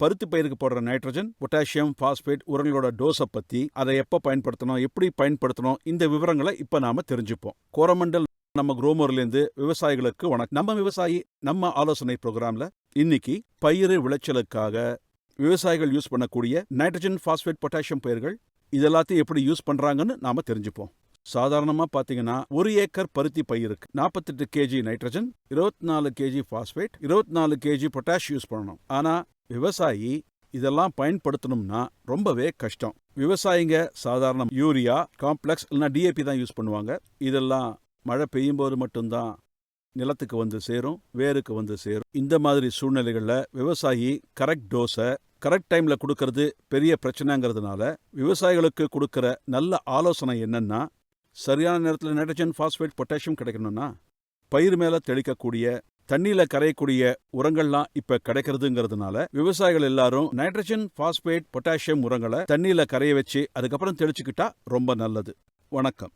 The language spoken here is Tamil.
பருத்தி பயிருக்கு போடுற நைட்ரஜன் பொட்டாசியம் பாஸ்பேட் உரங்களோட டோஸை பத்தி அதை எப்ப பயன்படுத்தணும் எப்படி பயன்படுத்தணும் இந்த விவரங்களை இப்ப நாம தெரிஞ்சுப்போம். கோரமண்டல் நம்ம குரோமர்லேருந்து விவசாயிகளுக்கு வணக்கம். நம்ம விவசாயி நம்ம ஆலோசனை ப்ரோக்ராமில் இன்னைக்கு பயிறு விளைச்சலுக்காக விவசாயிகள் யூஸ் பண்ணக்கூடிய நைட்ரஜன் பாஸ்பேட் பொட்டாசியம் பயிர்கள் இதெல்லாத்தையும் எப்படி யூஸ் பண்றாங்கன்னு நாம தெரிஞ்சுப்போம். சாதாரணமா பாத்தீங்கன்னா ஒரு ஏக்கர் பருத்தி பயிருக்கு நாற்பத்தெட்டு கேஜி நைட்ரஜன் இருபத்தி நாலு கேஜி பாஸ்பேட் இருபத்தி நாலு கேஜி பொட்டாஷ் யூஸ் பண்ணணும். ஆனா விவசாயி இதெல்லாம் பயன்படுத்தணும்னா ரொம்பவே கஷ்டம். விவசாயிங்க சாதாரண யூரியா காம்ப்ளெக்ஸ் இல்லைனா டிஏபி தான் யூஸ் பண்ணுவாங்க. இதெல்லாம் மழை பெய்யும் போது மட்டும்தான் நிலத்துக்கு வந்து சேரும் வேருக்கு வந்து சேரும். இந்த மாதிரி சூழ்நிலைகளில் விவசாயி கரெக்ட் டோஸை கரெக்ட் டைம்ல கொடுக்கறது பெரிய பிரச்சனைங்கிறதுனால விவசாயிகளுக்கு கொடுக்கற நல்ல ஆலோசனை என்னன்னா சரியான நேரத்தில் நைட்ரஜன் ஃபாஸ்பேட் பொட்டாசியம் கிடைக்கணும்னா பயிர் மேல தெளிக்கக்கூடிய தண்ணியில கரையக்கூடிய உரங்கள்லாம் இப்ப கிடைக்கிறதுங்கிறதுனால விவசாயிகள் எல்லாரும் நைட்ரஜன் பாஸ்பேட் பொட்டாசியம் உரங்களை தண்ணியில கரைய வச்சு அதுக்கப்புறம் தெளிச்சுக்கிட்டா ரொம்ப நல்லது. வணக்கம்.